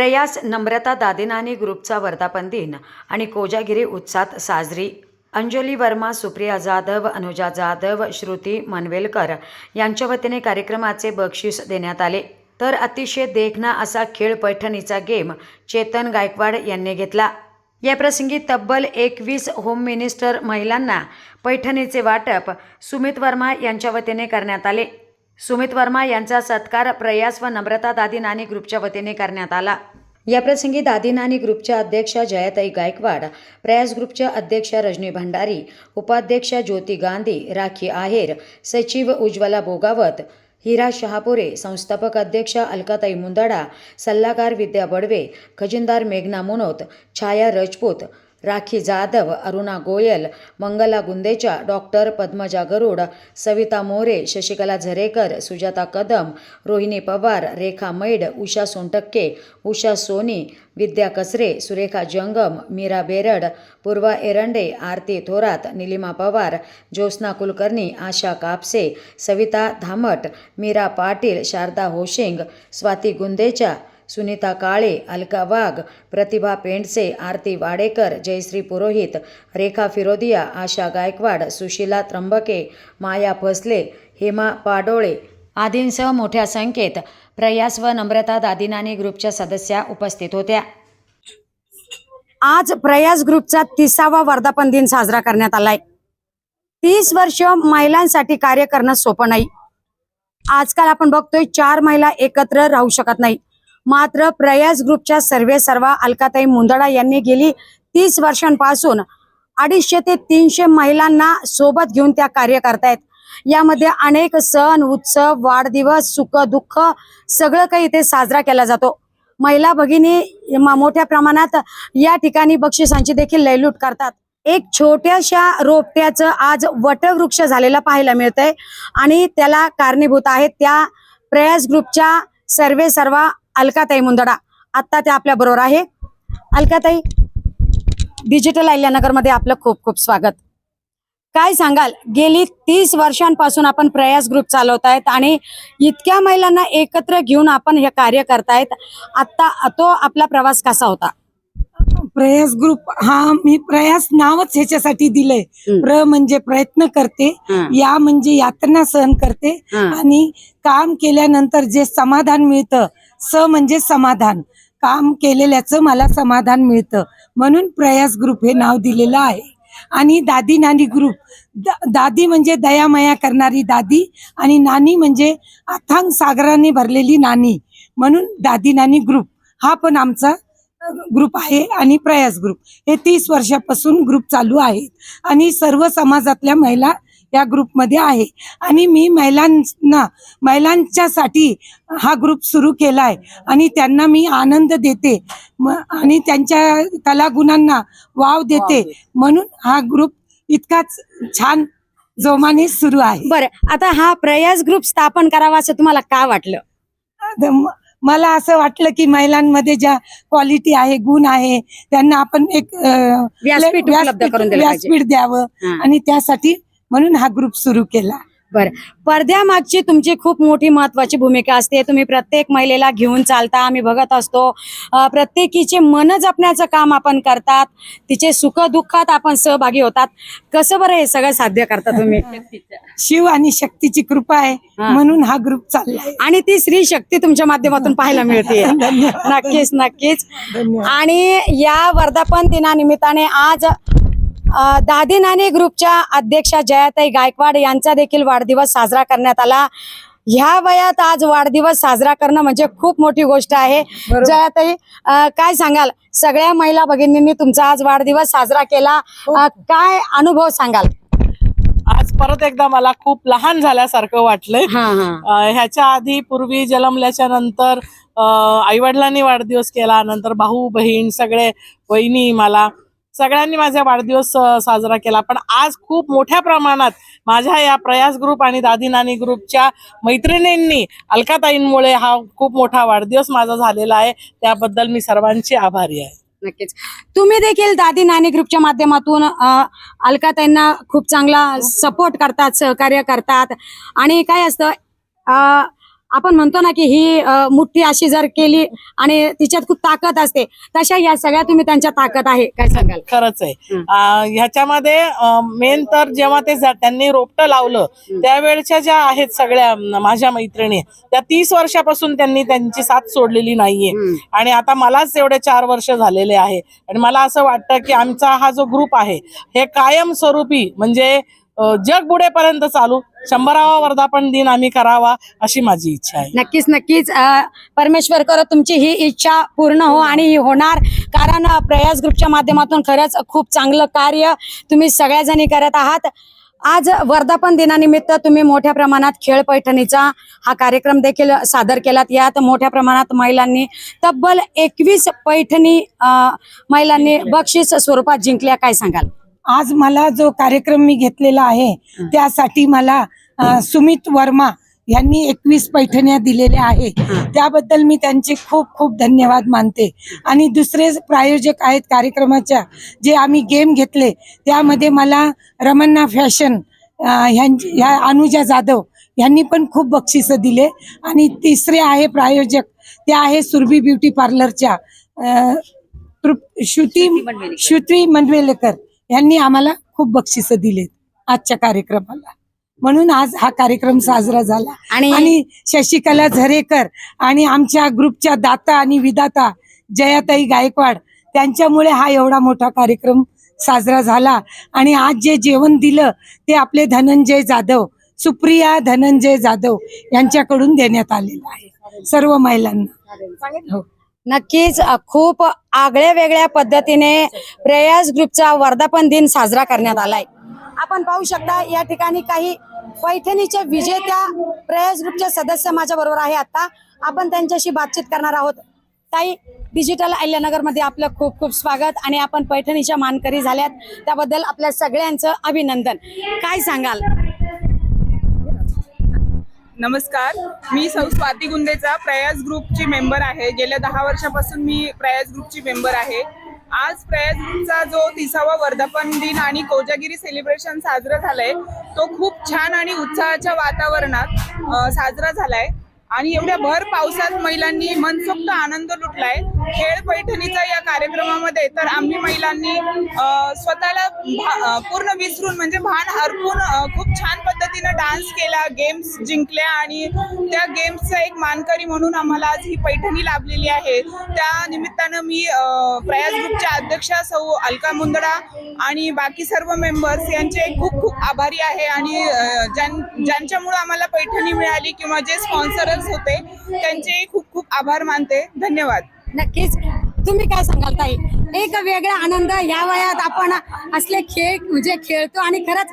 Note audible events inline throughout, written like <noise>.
प्रयास नम्रता दादिनानी ग्रुपचा वर्धापन दिन आणि कोजागिरी उत्साहात साजरी. अंजली वर्मा सुप्रिया जाधव अनुजा जाधव श्रुती मनवेलकर यांच्या वतीने कार्यक्रमाचे बक्षीस देण्यात आले. तर अतिशय देखणा असा खेळ पैठणीचा गेम चेतन गायकवाड यांनी घेतला. याप्रसंगी तब्बल एकवीस होम मिनिस्टर महिलांना पैठणीचे वाटप सुमित वर्मा यांच्या वतीने करण्यात आले. सुमित वर्मा यांचा सत्कार प्रयास व नम्रता दादी नानी ग्रुपच्या वतीने करण्यात आला. याप्रसंगी दादी नानी ग्रुपच्या अध्यक्षा जयाताई गायकवाड प्रयास ग्रुपच्या अध्यक्षा रजनी भंडारी उपाध्यक्षा ज्योती गांधी राखी आहेर सचिव उज्ज्वला बोगावत हिरा शहापुरे संस्थापक अध्यक्षा अलकाताई मुंदडा सल्लागार विद्या बडवे खजिनदार मेघना मुनोत छाया राजपूत राखी जाधव अरुणा गोयल मंगला गुंदेचा डॉक्टर पद्मजा गरुड सविता मोरे शशिकला झरेकर सुजाता कदम रोहिणी पवार रेखा मैड उषा सोनटक्के उषा सोनी विद्या कसरे सुरेखा जंगम मीरा बेरड पूर्वा एरंडे आरती थोरात निलिमा पवार ज्योत्स्ना कुलकर्णी आशा कापसे सविता धामट मीरा पाटील शारदा होशिंग स्वाती गुंदेचा सुनीता काळे अलका वाघ प्रतिभा पेंडसे आरती वाडेकर जयश्री पुरोहित रेखा फिरोदिया आशा गायकवाड सुशीला त्र्यंबके माया फसले हेमा पाडोळे आदींसह मोठ्या संख्येत प्रयास व नम्रता दादिनानी ग्रुपच्या सदस्या उपस्थित होत्या. आज प्रयास ग्रुपचा तिसावा वर्धापन दिन साजरा करण्यात आलाय. तीस वर्ष महिलांसाठी कार्य करणं सोपं नाही. आजकाल आपण बघतोय चार महिला एकत्र राहू शकत नाही मात्र प्रयास ग्रुपच्या सर्वे सर्वा अलकाताई मुंदडा यांनी गेली तीस वर्षांपासून अडीचशे ते तीनशे महिलांना सोबत घेऊन त्या कार्य करतायत. यामध्ये अनेक सण उत्सव वाढदिवस सुख दुःख सगळं काही इथे साजरा केला जातो. महिला भगिनी मोठ्या प्रमाणात या ठिकाणी बक्षिसांची देखील लयलूट करतात. एक छोट्याशा रोपट्याचं आज वटवृक्ष झालेलं पाहायला मिळतंय आणि त्याला कारणीभूत आहेत त्या प्रयास ग्रुपच्या सर्वे सर्वा अलकाताई मुंदडा. आता त्या आपल्या बरोबर आहे. अलकाताई डिजिटल अहिल्यानगरमध्ये आपलं खूप खूप स्वागत. काय सांगाल? गेली तीस वर्षांपासून आपण प्रयास ग्रुप चालवतायत आणि इतक्या महिलांना एकत्र घेऊन आपण हे कार्य करतायत. आता तो आपला प्रवास कसा होता? प्रयास ग्रुप हा मी प्रयास नावच ह्याच्यासाठी दिलंय. प्र म्हणजे प्रयत्न करते या म्हणजे यातना सहन करते आणि काम केल्यानंतर जे समाधान मिळतं स म्हणजे समाधान. काम केलेल्याचं मला समाधान मिळतं. म्हणून प्रयास ग्रुप हे नाव दिलेलं आहे. आणि दादी नानी ग्रुप. दा- दादी म्हणजे दयामया करणारी दादी आणि नानी म्हणजे अथांग सागराने भरलेली नानी. म्हणून दादी नानी ग्रुप. हा पण आमचा ग्रुप आहे आणि प्रयास ग्रुप. हे तीस वर्षापासून ग्रुप चालू आहे आणि सर्व समाजातल्या महिला या ग्रुपमध्ये आहे. आणि मी महिलांना महिलांच्यासाठी हा ग्रुप सुरू केला आहे आणि त्यांना मी आनंद देते. आणि त्यांच्या कलागुणांना वाव देते. म्हणून हा ग्रुप इतकाच छान जोमाने सुरू आहे. बरं आता हा प्रयास ग्रुप स्थापन करावा असं तुम्हाला का वाटलं? मला असं वाटलं की महिलांमध्ये ज्या क्वालिटी आहे गुण आहे त्यांना आपण एक व्यासपीठ द्यावं. आणि त्यासाठी म्हणून हा ग्रुप सुरू केला. बरं. पडद्यामागची तुमची खूप मोठी महत्वाची भूमिका असते. तुम्ही प्रत्येक महिलेला घेऊन चालता आम्ही बघत असतो. प्रत्येकीचे मन जपण्याचं काम आपण करतात. तिचे सुख दुःखात आपण सहभागी होतात. कसं बरं हे सगळं साध्य करता तुम्ही? <laughs> शिव आणि शक्तीची कृपा आहे. हा. म्हणून हा ग्रुप चाललाय. आणि ती स्त्री शक्ती तुमच्या माध्यमातून पाहायला मिळते. <laughs> नक्कीच नक्कीच. धन्यवाद. आणि या वर्धापन दिनानिमित्ताने आज दादी नानी ग्रुपच्या अध्यक्षा जयाताई गायकवाड यांचा देखील वाढदिवस साजरा करण्यात आला. ह्या वयात आज वाढदिवस साजरा करणं म्हणजे खूप मोठी गोष्ट आहे. जयाताई काय सांगाल? सगळ्या महिला भगिनींनी तुमचा आज वाढदिवस साजरा केला. काय अनुभव सांगाल? आज परत एकदा मला खूप लहान झाल्यासारखं वाटलंय. ह्याच्या आधी पूर्वी जन्मल्याच्या नंतर आई वडिलांनी वाढदिवस केला. नंतर भाऊ बहीण सगळे वहिनी मला सगळ्यांनी माझा वाढदिवस साजरा केला. पण आज खूप मोठ्या प्रमाणात माझ्या या प्रयास ग्रुप आणि दादी नानी ग्रुपच्या मैत्रिणींनी अलकाताईंमुळे हा खूप मोठा वाढदिवस माझा झालेला आहे. त्याबद्दल मी सर्वांची आभारी आहे. नक्कीच. तुम्ही देखील दादी नानी ग्रुपच्या माध्यमातून अलकाताईंना खूप चांगला सपोर्ट करतात सहकार्य करतात. आणि काय असतं आपण म्हणतो ना की ही अ, मुठ्ठी अशी जर केली आणि तिच्यात खूप ताकद असते तशा या सगळ्या तुम्ही त्यांच्या ताकद आहे काय सांगाल? खरंच आहे. ह्याच्यामध्ये मेन तर जेव्हा ते त्यांनी रोपटं लावलं त्यावेळच्या ज्या आहेत सगळ्या माझ्या मैत्रिणी त्या तीस वर्षापासून त्यांनी त्यांची साथ सोडलेली नाहीये. आणि आता मलाच एवढे चार वर्ष झालेले आहे. आणि मला असं वाटतं की आमचा हा जो ग्रुप आहे हे कायमस्वरूपी म्हणजे जग बुडेपर्यंत चालू. शंभरावा वर्धापन दिन आम्ही करावा अशी माझी इच्छा आहे. नक्कीच नक्कीच. परमेश्वर करो तुमची ही इच्छा पूर्ण हो आणि ही होणार. कारण प्रयास ग्रुपच्या माध्यमातून खरंच खूप चांगलं कार्य तुम्ही सगळ्याजणी करत आहात. आज वर्धापन दिनानिमित्त तुम्ही मोठ्या प्रमाणात खेळ पैठणीचा हा कार्यक्रम देखील सादर केलात. यात मोठ्या प्रमाणात महिलांनी तब्बल एकवीस पैठणी महिलांनी बक्षीस स्वरूपात जिंकल्या. काय सांगाल? आज मला जो कार्यक्रम मी घेतलेला आहे त्यासाठी मला सुमित वर्मा यांनी एकवीस पैठण्या दिलेल्या आहे. त्याबद्दल मी त्यांचे खूप खूप धन्यवाद मानते. आणि दुसरे प्रायोजक आहेत कार्यक्रमाच्या जे आम्ही गेम घेतले त्यामध्ये मला रमन्ना फॅशन ह्यांची ह्या अनुजा जाधव यांनी पण खूप बक्षिसं दिले. आणि तिसरे आहे प्रायोजक ते आहे सुरभी ब्युटी पार्लरच्या श्रुती श्रुती मनवेलेकर यांनी आम्हाला खूप बक्षिसं दिलेत आजच्या कार्यक्रमाला. म्हणून आज हा कार्यक्रम साजरा झाला. आणि शशिकला झरेकर आणि आमच्या ग्रुपच्या दाता आणि विदाता जयाताई गायकवाड त्यांच्यामुळे हा एवढा मोठा कार्यक्रम साजरा झाला. आणि आज जे जेवण दिलं ते आपले धनंजय जाधव सुप्रिया धनंजय जाधव यांच्याकडून देण्यात आलेलं आहे. सर्व महिलांना. हो. नक्कीच खूप आगळ्या वेगळ्या पद्धतीने प्रयास ग्रुपचा वर्धापन दिन साजरा करण्यात आलाय. आपण पाहू शकता या ठिकाणी काही पैठणीच्या विजेत्या प्रयास ग्रुपचे सदस्य माझ्या बरोबर आहे आता. आपण त्यांच्याशी बातचीत करणार आहोत. ताई डिजिटल अहिल्यानगरमध्ये आपलं खूप खूप स्वागत आणि आपण पैठणीच्या मानकरी झाल्यात. त्याबद्दल आपल्या सगळ्यांचं अभिनंदन. काय सांगाल? नमस्कार. मी सौ स्वाती गुंदेचा प्रयास ग्रुपची मेंबर आहे. गेल्या दहा वर्षापासून मी प्रयास ग्रुपची मेंबर आहे. आज प्रयास ग्रुपचा जो तिसावा वर्धापन दिन आणि कोजागिरी सेलिब्रेशन साजरा झालाय तो खूप छान आणि उत्साहाच्या वातावरणात साजरा झालाय. आणि एवढ्या भर पावसात महिलांनी मनसोक्त आनंद लुटलाय. खेळ पैठणीचा या कार्यक्रमामध्ये तर आम्ही महिलांनी स्वतःला भा- पूर्ण विसरून म्हणजे भान हरपून खूप छान पद्धतीनं डान्स केला गेम्स जिंकल्या आणि त्या गेम्सचा एक मानकरी म्हणून आम्हाला आज ही पैठणी लाभलेली आहे. त्या निमित्तानं मी प्रयास अध्यक्षा सौ अलका मुंदडा आणि बाकी सर्व मेंबर्स यांचे खूप खूप आभारी आहे आणि ज्यां ज्यांच्यामुळे आम्हाला पैठणी मिळाली किंवा जे स्पॉन्सरर्स होते त्यांचे खूप खूप आभार मानते. धन्यवाद. नक्कीच. तुम्ही काय सांगाल ताई? एक वेगळा आनंद या वयात आपण असले खेळ म्हणजे खेळतो आणि खरंच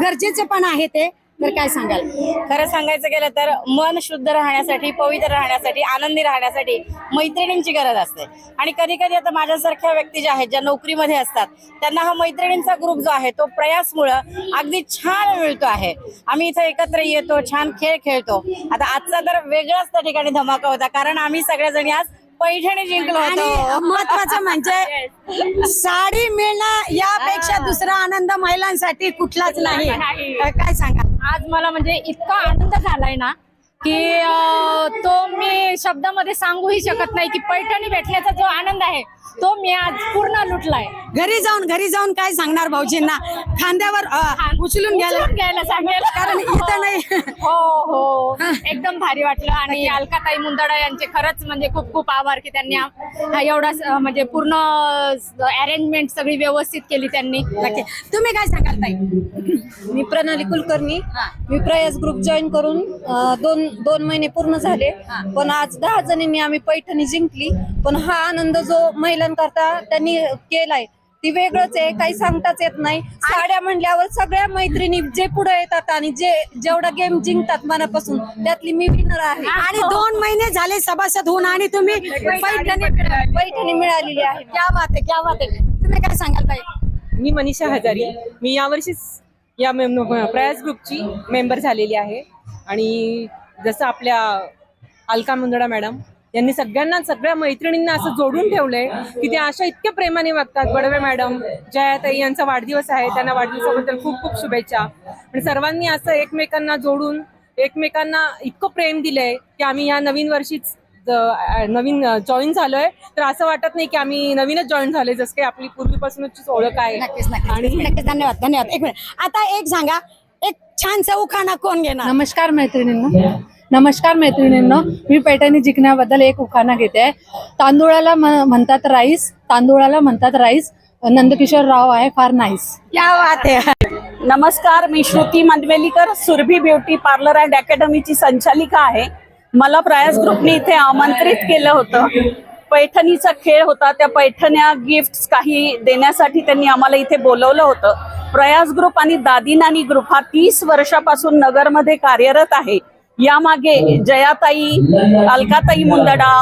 गरजेचे पण आहे ते. तर काय सांगाल? खरं सांगायचं गेलं तर मन शुद्ध राहण्यासाठी पवित्र राहण्यासाठी आनंदी राहण्यासाठी मैत्रिणींची गरज असते. आणि कधी कधी आता माझ्यासारख्या व्यक्ती ज्या आहेत ज्या नोकरीमध्ये असतात त्यांना हा मैत्रिणींचा ग्रुप जो आहे तो प्रयासमुळं अगदी छान मिळतो आहे. आम्ही इथं एकत्र येतो छान खेळ खेळतो. आता आजचा तर वेगळाच त्या ठिकाणी धमाका होता कारण आम्ही सगळ्याजणी आज पैठणी जिंकलो आणि होतो. महत्वाचं म्हणजे <laughs> साडी मिळणं यापेक्षा दुसरा आनंद महिलांसाठी कुठलाच नाही. तर काय सांगाल? आज मला म्हणजे इतका आनंद झालाय ना की तो मी शब्दामध्ये सांगूही शकत नाही की पैठणी भेटण्याचा जो आनंद आहे तो मी आज पूर्ण लुटलाय. घरी जाऊन घरी जाऊन काय सांगणार भाऊजींना? खांद्यावर अ, उचलून घ्यायला उचलून घ्यायला सांगेल. कारण इथं नाही. हो हो. एकदम भारी वाटलं. आणि अलकाताई मुंदडा यांचे खरंच म्हणजे खूप खूप आभार की त्यांनी हा एवढा स- म्हणजे पूर्ण अरेंजमेंट सगळी व्यवस्थित केली त्यांनी. नक्की. तुम्ही काय सांगाल ताई? मी प्रणाली कुलकर्णी. मी प्रयास ग्रुप जॉईन करून अ, दोन दोन महिने पूर्ण झाले. पण आज दहा जणींनी आम्ही पैठणी जिंकली. पण हा आनंद जो महिलांकरता त्यांनी केलाय ती वेगळंच आहे काही सांगताच येत नाही. साड्या म्हणल्यावर सगळ्या मैत्रिणी जे पुढे येतात आणि जे जेवढा गेम जिंकतात मनापासून त्यातली मी विनर आहे. आणि दोन महिने झाले सभासद होऊन आणि तुम्ही पैठणी पैठणी मिळालेली आहे. क्या बात आहे क्या बात आहे. तुम्ही काय सांगाल ताई? मी मनीषा हजारी. मी यावर्षीच या मेम प्रयास ग्रुपची मेंबर झालेली आहे. आणि जसं आपल्या अलका मुंदडा मॅडम यांनी सगळ्यांना सगळ्या मैत्रिणींना असं जोडून ठेवलंय की ते अशा इतक्या प्रेमाने वागतात. बडवे मॅडम जयाताई यांचा वाढदिवस आहे. त्यांना वाढदिवसाबद्दल खूप खूप शुभेच्छा. आणि सर्वांनी असं एकमेकांना जोडून एकमेकांना इतकं प्रेम दिलंय की आम्ही या नवीन वर्षीच नवीन जॉईन झालोय. तर असं वाटत नाही की आम्ही नवीनच जॉईन झालोय जसं काही आपली पूर्वीपासूनच ओळख आहे. आणि- धन्यवाद धन्यवाद. एक मिनिट. आता एक सांगा छानसा उखाणा कोण घेणार? नमस्कार मैत्रिणींनो. नमस्कार मैत्रिणींनो. मी पैठणी जिंकण्याबद्दल एक उखाणा घेते. तांदूळाला म- म्हणतात राईस. तांदूळाला म्हणतात राईस. नंदकिशोर राव आहे फार नाईस क्या बात आहे. नमस्कार मी Shruti Mandvelikar Surabhi beauty parlour and अकॅडमीची संचालिका आहे. मला प्रयास ग्रुपने इथे आमंत्रित केलं होतं. पैठणीचा खेळ होता. त्या पैठण्या गिफ्ट काही देण्यासाठी त्यांनी आम्हाला इथे बोलवलं होतं. प्रयास ग्रुप आणि दादीनानी ग्रुप हा तीस वर्षापासून नगरमध्ये कार्यरत आहे. यामागे जयाताई अलकाताई मुंदडा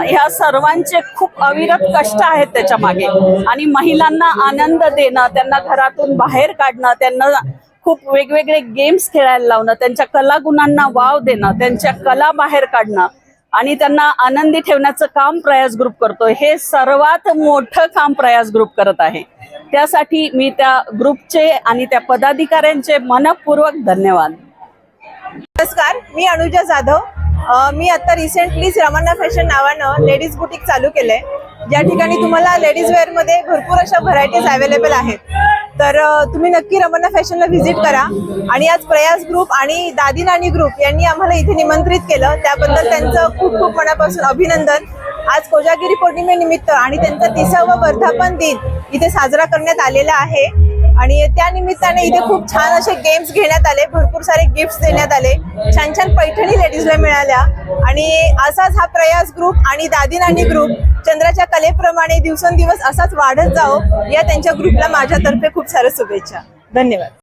ह्या सर्वांचे खूप अविरत कष्ट आहेत त्याच्यामागे. आणि महिलांना आनंद देणं त्यांना घरातून बाहेर काढणं त्यांना खूप वेगवेगळे गेम्स खेळायला लावणं त्यांच्या कलागुणांना वाव देणं त्यांच्या कला बाहेर काढणं आणि त्यांना आनंदी ठेवण्याचं काम प्रयास ग्रुप करतोय. हे सर्वात मोठं काम प्रयास ग्रुप करत आहे. त्यासाठी मी त्या ग्रुपचे आणि त्या पदाधिकाऱ्यांचे मनपूर्वक धन्यवाद. नमस्कार मी अनुजा जाधव. मी आता रिसेंटलीच रमन्ना फॅशन नावानं लेडीज बुटीक चालू केलंय. ज्या ठिकाणी तुम्हाला लेडीज वेअरमध्ये भरपूर अशा व्हरायटीज अवेलेबल आहेत. तर तुम्ही नक्की रमन्ना फॅशनला व्हिजिट करा. आणि आज प्रयास ग्रुप आणि दादी नानी ग्रुप यांनी आम्हाला इथे निमंत्रित केलं. त्याबद्दल त्यांचं खूप खूप मनापासून अभिनंदन. आज कोजागिरी पौर्णिमेनिमित्त आणि त्यांचा तिसावा वर्धापन दिन इथे साजरा करण्यात आलेला आहे. आणि त्या निमित्ताने इथे खूप छान असे गेम्स घेण्यात आले. भरपूर सारे गिफ्ट्स देण्यात आले. छान छान पैठणी लेडीजला मिळाल्या. आणि असाच हा प्रयास ग्रुप आणि दादी नानी ग्रुप चंद्राच्या कलेप्रमाणे दिवसेंदिवस असाच वाढत जाओ या त्यांच्या ग्रुपला माझ्यातर्फे खूप साऱ्या शुभेच्छा. धन्यवाद.